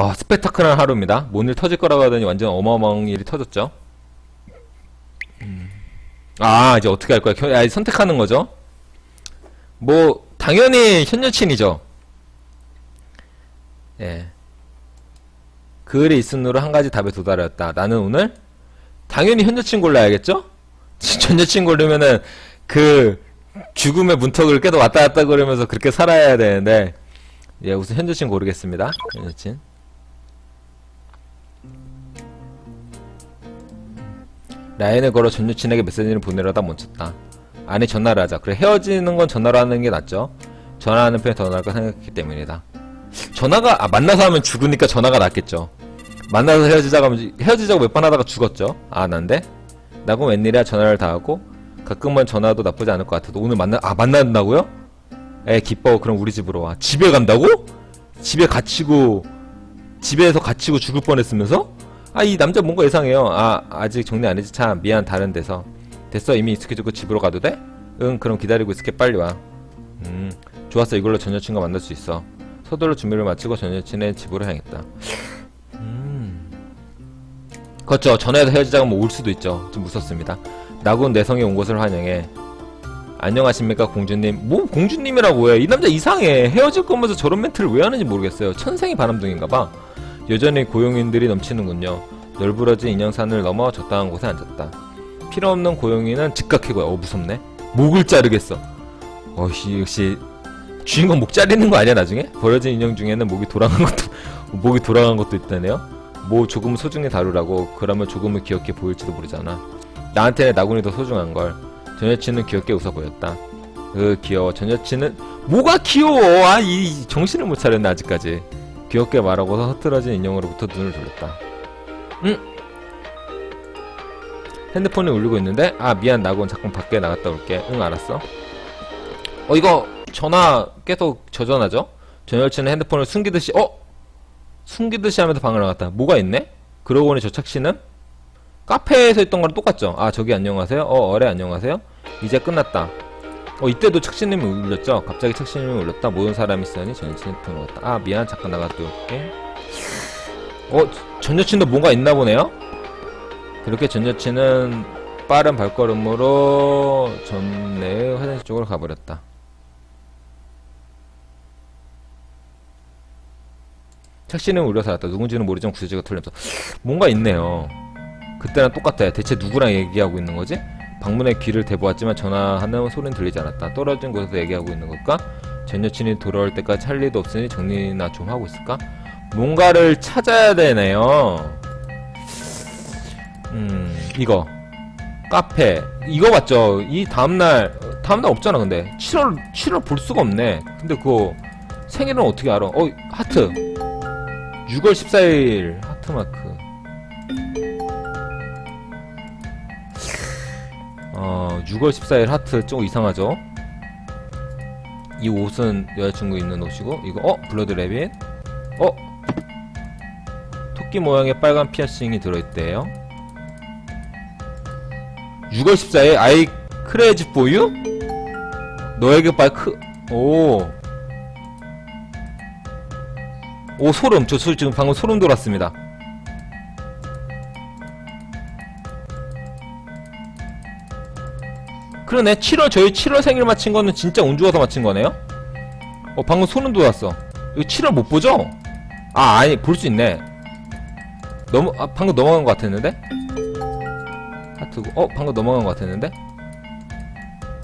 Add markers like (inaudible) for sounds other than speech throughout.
아, 스펙타클한 하루입니다. 뭔일 터질 거라고 하더니 완전 어마어마한 일이 터졌죠. 음. 아, 이제 어떻게 할 거야? 겨- 아, 선택하는 거죠? 뭐, 당연히 현 여친이죠. 예. 그 일이 있은 후로 한 가지 답에 도달하였다. 나는 오늘 당연히 현 여친 골라야겠죠? 전 여친 고르면은 그 죽음의 문턱을 깨도 왔다 갔다 그러면서 그렇게 살아야 되는데 예, 우선 현 여친 고르겠습니다. 현 여친. 라인을 걸어 전 여친에게 메시지를 보내려다 멈췄다. 아니 전화를 하자. 그래 헤어지는 건 전화로 하는 게 낫죠. 전화하는 편이 더 나을 거 생각했기 때문이다. 전화가 아, 만나서 하면 죽으니까 전화가 낫겠죠. 만나서 헤어지자고 하면 헤어지자고 몇 번 하다가 죽었죠. 아 난데 나고 웬일이야 전화를 다 하고 가끔만 전화도 나쁘지 않을 것 같아도 오늘 만나 아 만난다고요? 에 기뻐 그럼 우리 집으로 와 집에 간다고? 집에 갇히고 집에서 갇히고 죽을 뻔했으면서 아 이 남자 뭔가 이상해요. 아 아직 정리 안 했지. 참 미안. 다른 데서. 됐어. 이미 익숙해졌고 집으로 가도 돼? 응 그럼 기다리고 있을게. 빨리 와음 좋았어. 이걸로 전 여친과 만날 수 있어. 서둘러 준비를 마치고 전 여친의 집으로 향했다. 음. 그렇죠. 전화해서 헤어지자고 뭐올 수도 있죠. 좀 무섭습니다. 나군 내성이 온 것을 환영해. 안녕하십니까 공주님. 뭐 공주님이라고 해. 이 남자 이상해. 헤어질 거면서 저런 멘트를 왜 하는지 모르겠어요. 천생이 바람둥인가봐 여전히 고용인들이 넘치는군요 널브러진 인형산을 넘어 적당한 곳에 앉았다 필요 없는 고용인은 즉각 해고요 어 무섭네 목을 자르겠어 어씨 역시 주인공 목 자르는 거 아니야 나중에? 버려진 인형 중에는 목이 돌아간 것도 (laughs) 목이 돌아간 것도 있다네요 뭐 조금 소중히 다루라고 그러면 조금은 귀엽게 보일지도 모르잖아 나한테는 나군이 더 소중한 걸 전 여친은 귀엽게 웃어 보였다. 으 귀여워. 전 여친은 뭐가 귀여워? 아이 정신을 못 차렸네 아직까지. 귀엽게 말하고서 흐트러진 인형으로부터 눈을 돌렸다. 응. 핸드폰이 울리고 있는데 아 미안 나군 잠깐 밖에 나갔다 올게. 응 알았어. 어 이거 전화 계속 저전화죠? 전 여친은 핸드폰을 숨기듯이 어 숨기듯이 하면서 방을 나갔다. 뭐가 있네? 그러고 보니 저 착시는 카페에서 있던 거랑 똑같죠? 아, 저기 안녕하세요? 어, 어래 안녕하세요? 이제 끝났다. 어, 이때도 착신님이 울렸죠? 갑자기 착신님이 울렸다. 모든 사람이 있으니 전 여친 핸드폰을 왔다. 아, 미안. 잠깐 나갔다 올게. 어, 전 여친도 뭔가 있나 보네요? 그렇게 전 여친은 빠른 발걸음으로 전내의 화장실 쪽으로 가버렸다. 착신은 울려 살았다. 누군지는 모르지만 구세주가 털리면서 뭔가 있네요. 그때랑 똑같아. 대체 누구랑 얘기하고 있는 거지? 방문에 귀를 대보았지만 전화하는 소리는 들리지 않았다. 떨어진 곳에서 얘기하고 있는 걸까? 전 여친이 돌아올 때까지 할 일도 없으니 정리나 좀 하고 있을까? 뭔가를 찾아야 되네요. 음, 이거. 카페. 이거 맞죠? 이 다음날, 다음날 없잖아, 근데. 7월, 7월 볼 수가 없네. 근데 그거, 생일은 어떻게 알아? 어, 하트. 6월 14일, 하트마크. 어, 6월 14일 하트 좀 이상하죠? 이 옷은 여자친구 입는 옷이고, 이거, 어? 블러드 레빗? 어? 토끼 모양의 빨간 피어싱이 들어있대요. 6월 14일, 아이 크레이지 포유? 너에게 빨 크, 오. 오, 소름. 저 소- 지금 방금 소름 돋았습니다. 그러네 7월 저희 7월 생일 맞힌 거는 진짜 운 좋아서 맞힌 거네요 어 방금 소름 돋았어 이거 7월 못 보죠? 아 아니 볼 수 있네 넘어 아 방금 넘어간 것 같았는데 하트고 어 방금 넘어간 것 같았는데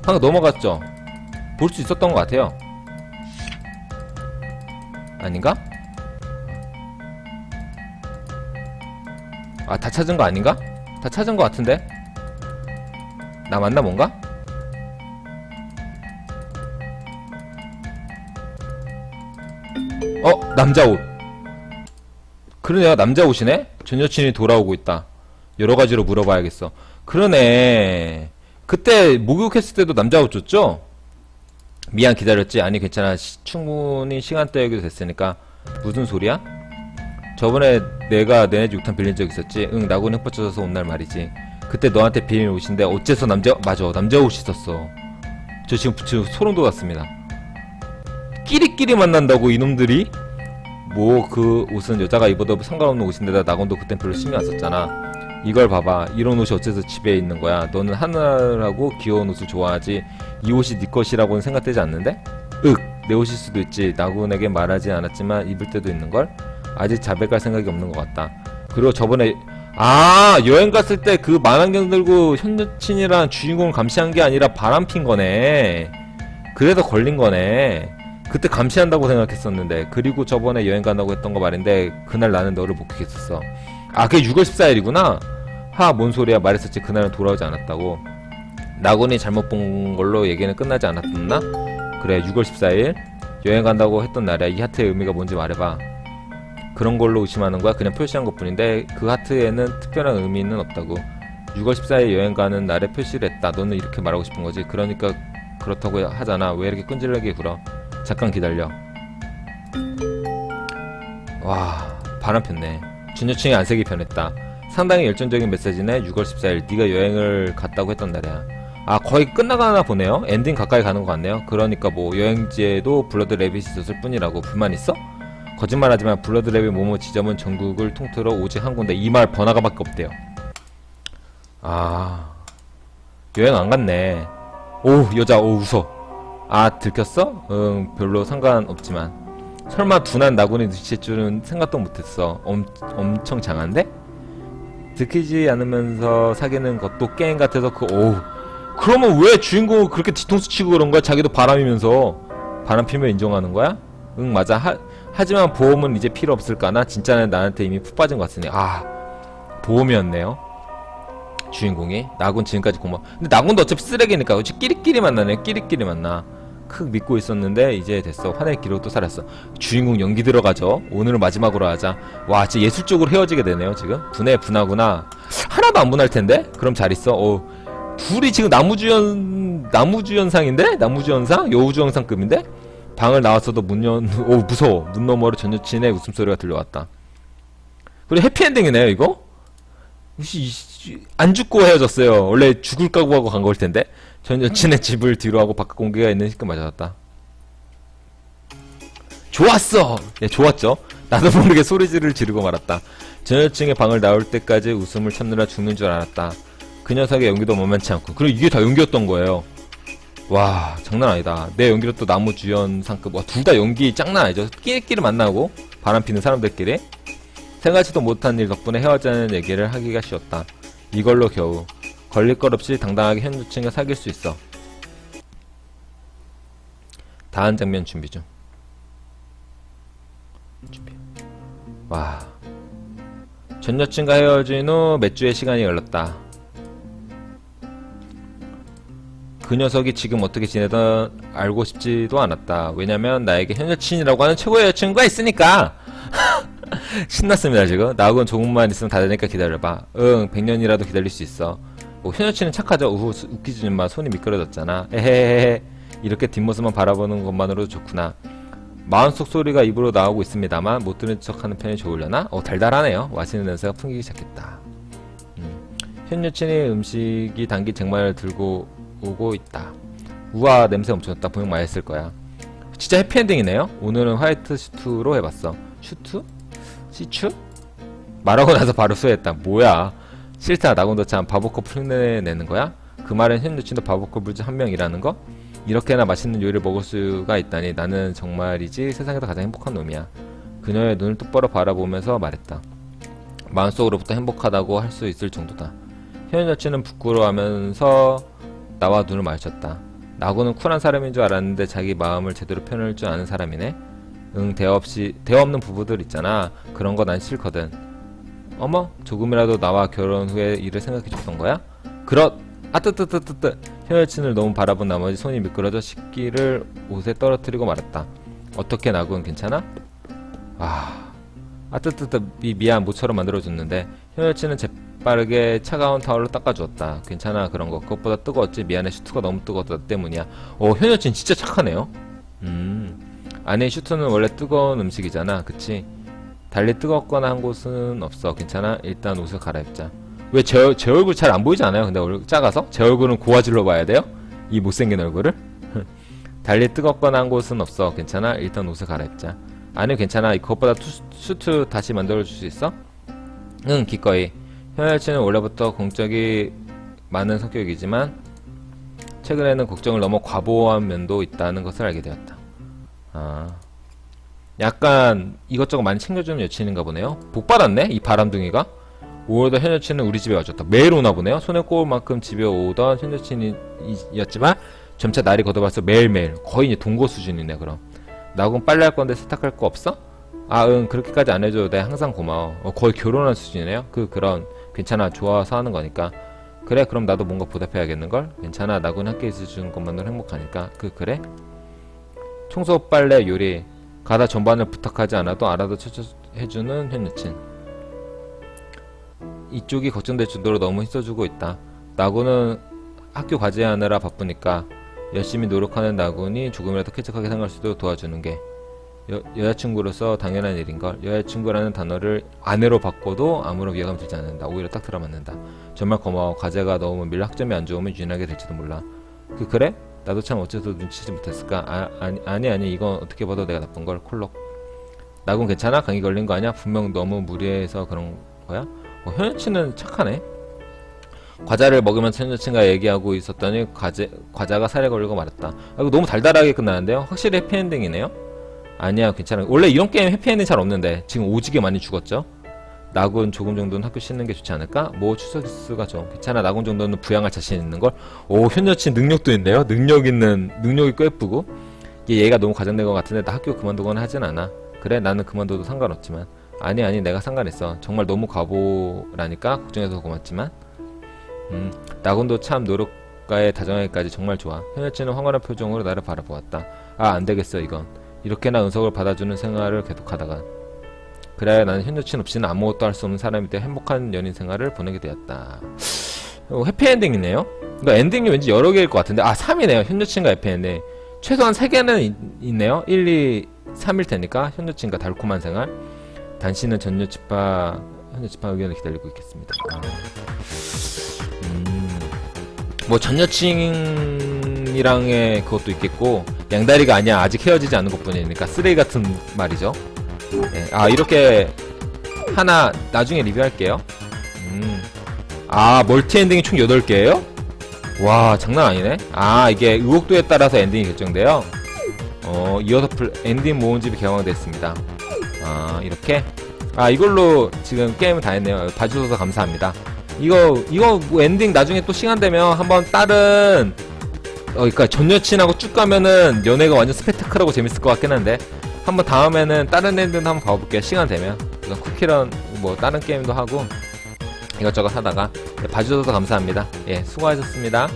방금 넘어갔죠? 볼 수 있었던 것 같아요 아닌가? 아 다 찾은 거 아닌가? 다 찾은 것 같은데 나 맞나 뭔가? 남자 옷. 그러네요 남자 옷이네? 전 여친이 돌아오고 있다. 여러 가지로 물어봐야겠어. 그러네. 그때 목욕했을 때도 남자 옷 줬죠? 미안 기다렸지? 아니 괜찮아. 시- 충분히 시간대여기도 됐으니까. 무슨 소리야? 저번에 내가 집 욕탕 빌린 적 있었지? 응 나고는 흑받쳐서 온 날 말이지. 그때 너한테 빌린 옷인데 어째서 남자 맞아. 남자 옷이 있었어. 저 지금 지금 소름 돋았습니다. 끼리끼리 만난다고 이놈들이 뭐 그 옷은 여자가 입어도 상관없는 옷인데다 낙원도 그땐 별로 신경 안 썼잖아. 이걸 봐봐. 이런 옷이 어째서 집에 있는 거야? 너는 하늘하고 귀여운 옷을 좋아하지? 이 옷이 네 것이라고는 생각되지 않는데? 윽! 내 옷일 수도 있지. 나군에게 말하지 않았지만 입을 때도 있는걸? 아직 자백할 생각이 없는 것 같다. 그리고 저번에 아! 여행 갔을 때 그 만안경 들고 현 여친이랑 주인공을 감시한 게 아니라 바람 핀 거네. 그래서 걸린 거네 그때 감시한다고 생각했었는데 그리고 저번에 여행 간다고 했던 거 말인데 그날 나는 너를 목격했었어. 아 그게 6월 14일이구나. 하 뭔 소리야. 말했었지. 그날은 돌아오지 않았다고. 나군이 잘못 본 걸로 얘기는 끝나지 않았었나? 그래 6월 14일 여행 간다고 했던 날이야 이 하트의 의미가 뭔지 말해봐. 그런 걸로 의심하는 거야? 그냥 표시한 것 뿐인데 그 하트에는 특별한 의미는 없다고. 6월 14일 여행 가는 날에 표시를 했다. 너는 이렇게 말하고 싶은 거지. 그러니까 그렇다고 하잖아. 왜 이렇게 끈질기게 굴어 잠깐 기다려. 와 바람 폈네. 준여층이 안색이 변했다. 상당히 열정적인 메시지네. 6월 14일 네가 여행을 갔다고 했던 날이야. 아 거의 끝나가나 보네요. 엔딩 가까이 가는 것 같네요. 그러니까 뭐 여행지에도 블러드 랩이 있었을 뿐이라고. 불만 있어? 거짓말하지만 블러드 랩의 모모 지점은 전국을 통틀어 오직 한 군데. 이 말 번화가밖에 없대요. 아 여행 안 갔네. 오 여자 오 웃어 아 들켰어? 응 별로 상관없지만 설마 둔한 나군이 눈치챌 줄은 생각도 못했어 엄, 엄청 장한데? 들키지 않으면서 사귀는 것도 게임 같아서 그 오우 그러면 왜 주인공을 그렇게 뒤통수 치고 그런 거야? 자기도 바람이면서 바람 피면 인정하는 거야? 응 맞아 하, 하지만 보험은 이제 필요 없을까나? 진짜는 나한테 이미 푹 빠진 것 같으니 아 보험이었네요 주인공이 나군 지금까지 고마워 근데 나군도 어차피 쓰레기니까 어차피 끼리끼리 만나네. 끼리끼리 만나. 크 믿고 있었는데 이제 됐어. 화낼 기록도 살았어. 주인공 연기 들어가죠. 오늘은 마지막으로 하자. 와 진짜 예술적으로 헤어지게 되네요 지금. 분해 분하구나. 하나도 안 분할 텐데? 그럼 잘 있어. 어 둘이 지금 나무주연 나무주연상인데? 나무주연상? 여우주연상급인데? 방을 나왔어도 문연 오 무서워. 문 너머로 전 여친의 웃음소리가 들려왔다. 그리고 해피엔딩이네요 이거 혹시 이- 안 죽고 헤어졌어요. 원래 죽을 각오하고 간 걸 텐데. 전 여친의 집을 뒤로 하고 바깥 공기가 있는 시간 맞았다. 좋았어! 예 좋았죠. 나도 모르게 소리를 지르고 말았다. 전 여친의 방을 나올 때까지 웃음을 참느라 죽는 줄 알았다. 그 녀석의 연기도 만만치 않고. 그리고 이게 다 연기였던 거예요. 와 장난 아니다. 내 연기로 또 나무 주연 상급. 와 둘 다 연기 장난 아니죠? 끼리끼리 만나고 바람 피는 사람들끼리 생각지도 못한 일 덕분에 헤어지는 얘기를 하기가 쉬웠다. 이걸로 겨우 걸릴 것 없이 당당하게 현 여친과 사귈 수 있어. 다음 장면 준비 중. 준비. 와 전 여친과 헤어진 후 몇 주의 시간이 흘렀다. 그 녀석이 지금 어떻게 지내던 알고 싶지도 않았다. 왜냐면 나에게 현 여친이라고 하는 최고의 여친구가 있으니까. 신났습니다 지금. 나하고는 조금만 있으면 다 되니까 기다려봐. 응, 100년이라도 기다릴 수 있어. 뭐, 현 여친은 착하죠. 우후, 수- 웃기지 마. 손이 미끄러졌잖아. 에헤헤헤. 이렇게 뒷모습만 바라보는 것만으로도 좋구나. 마음속 소리가 입으로 나오고 있습니다만 못 들은 척하는 편이 좋으려나? 어 달달하네요. 맛있는 냄새가 풍기기 시작했다. 음. 현 여친이 음식이 담긴 쟁반을 들고 오고 있다. 우와 냄새 엄청 났다. 분명 맛있을 거야. 진짜 해피엔딩이네요. 오늘은 화이트 슈트로 해봤어. 슈트? 시추? 말하고 나서 바로 수했다. 뭐야? 싫다. 나군도 참 바보 커플 흉내내는 거야? 그 말은 현 여친도 바보 커플 중한 명이라는 거? 이렇게나 맛있는 요리를 먹을 수가 있다니 나는 정말이지 세상에서 가장 행복한 놈이야. 그녀의 눈을 똑바로 바라보면서 말했다. 마음속으로부터 행복하다고 할 수 있을 정도다. 현 여친은 부끄러워하면서 나와 눈을 마주쳤다. 나고는 쿨한 사람인 줄 알았는데 자기 마음을 제대로 표현할 줄 아는 사람이네. 응, 대화 없이 대화 없는 부부들 있잖아. 그런 거 난 싫거든. 어머, 조금이라도 나와 결혼 후에 일을 생각해 줬던 거야? 그렇. 아 뜨뜨뜨뜨뜨. 현 여친을 너무 바라본 나머지 손이 미끄러져 식기를 옷에 떨어뜨리고 말았다. 어떻게 나군 괜찮아? 아, 아 뜨뜨뜨 미, 미안 모처럼 만들어줬는데 현 여친은 재빠르게 차가운 타월로 닦아주었다. 괜찮아 그런 거 그것보다 뜨거웠지 미안해 슈트가 너무 뜨거웠다 때문이야. 어, 현 여친 진짜 착하네요. 음, 아니 슈트는 원래 뜨거운 음식이잖아, 그치? 달리 뜨겁거나 한 곳은 없어. 괜찮아? 일단 옷을 갈아입자. 왜 제 제 얼굴 잘 안 보이지 않아요? 근데 얼굴 작아서 제 얼굴은 고화질로 봐야 돼요? 이 못생긴 얼굴을? (laughs) 달리 뜨겁거나 한 곳은 없어. 괜찮아? 일단 옷을 갈아입자. 아니 괜찮아 그것보다 투, 수트 다시 만들어줄 수 있어? 응 기꺼이 현 여친은 원래부터 공적이 많은 성격이지만 최근에는 걱정을 넘어 과보한 면도 있다는 것을 알게 되었다 아. 약간 이것저것 많이 챙겨주는 여친인가 보네요. 복 받았네 이 바람둥이가? 5월달 현 여친은 우리 집에 와줬다. 매일 오나 보네요. 손에 꼽을 만큼 집에 오던 현 여친이었지만 점차 날이 걷어봐서 매일매일 거의 이제 동거 수준이네 그럼. 나군 빨래 할 건데 세탁할 거 없어? 아 응 그렇게까지 안 해줘도 돼. 항상 고마워. 어, 거의 결혼한 수준이네요. 그 그런 괜찮아 좋아서 하는 거니까. 그래 그럼 나도 뭔가 보답해야겠는걸? 괜찮아 나군 함께 있어주는 것만으로 행복하니까. 그 그래? 청소 빨래 요리 가다 전반을 부탁하지 않아도 알아도 해주는 현 여친. 이쪽이 걱정될 정도로 너무 힘써주고 있다. 나군은 학교 과제하느라 바쁘니까 열심히 노력하는 나군이 조금이라도 쾌적하게 생각할 수 있도록 도와주는 게 여, 여자친구로서 당연한 일인걸. 여자친구라는 단어를 아내로 바꿔도 아무런 위화감 들지 않는다. 오히려 딱 들어맞는다. 정말 고마워. 과제가 너무 밀 학점이 안 좋으면 유인하게 될지도 몰라. 그 그래? 나도 참 어째서 눈치채지 못했을까 아, 아니 아니 아니 이건 어떻게 봐도 내가 나쁜 걸 콜록 나군 괜찮아? 감기 걸린 거 아니야? 분명 너무 무리해서 그런 거야? 어, 현 여친은 착하네 과자를 먹으면서 현 여친과 얘기하고 있었더니 과제, 과자가 살에 걸리고 말았다. 아, 이거 너무 달달하게 끝나는데요? 확실히 해피엔딩이네요? 아니야, 괜찮아. 원래 이런 게임 해피엔딩 잘 없는데, 지금 오지게 많이 죽었죠? 나군 조금 정도는 학교 씻는 게 좋지 않을까? 뭐 추석수가 좀 괜찮아. 나군 정도는 부양할 자신 있는 걸. 오, 현 여친 능력도 있네요? 능력 있는, 능력이 꽤 예쁘고. 얘, 얘가 너무 과장된 것 같은데, 나 학교 그만두거나 하진 않아. 그래, 나는 그만둬도 상관없지만. 아니, 아니, 내가 상관있어. 정말 너무 과보라니까? 걱정해서 고맙지만. 음, 나군도 참 노력가에 다정하기까지 정말 좋아. 현여친은 황홀한 표정으로 나를 바라보았다. 아, 안 되겠어, 이건. 이렇게나 은석을 받아주는 생활을 계속하다가. 그래야 나는 현 여친 없이는 아무것도 할 수 없는 사람이 되어 행복한 연인 생활을 보내게 되었다. 어, 해피엔딩이네요? 그러니까 엔딩이 왠지 여러 개일 것 같은데, 아, 3이네요. 현 여친과 해피엔딩. 최소한 3개는 있, 있네요. 1, 2, 3일 테니까. 현 여친과 달콤한 생활. 단신은 전 여친파, 현 여친파 의견을 기다리고 있겠습니다. 아. 음, 뭐 전 여친이랑의 그것도 있겠고 양다리가 아니야 아직 헤어지지 않은 것 뿐이니까 쓰레기 같은 말이죠. 네, 아 이렇게 하나 나중에 리뷰할게요. 음, 아 멀티 엔딩이 총 8개예요? 와 장난 아니네. 아 이게 의혹도에 따라서 엔딩이 결정돼요. 어 이어서 플, 엔딩 모음집이 개방됐습니다. 아 이렇게 아 이걸로 지금 게임을 다 했네요. 봐주셔서 감사합니다. 이거 이거 뭐 엔딩 나중에 또 시간 되면 한번 다른 어 그러니까 전 여친하고 쭉 가면은 연애가 완전 스펙타클하고 재밌을 것 같긴 한데 한번 다음에는 다른 엔딩도 한번 봐볼게요. 시간 되면. 그래서 쿠키런 뭐 다른 게임도 하고 이것저것 하다가 네, 봐주셔서 감사합니다. 예 수고하셨습니다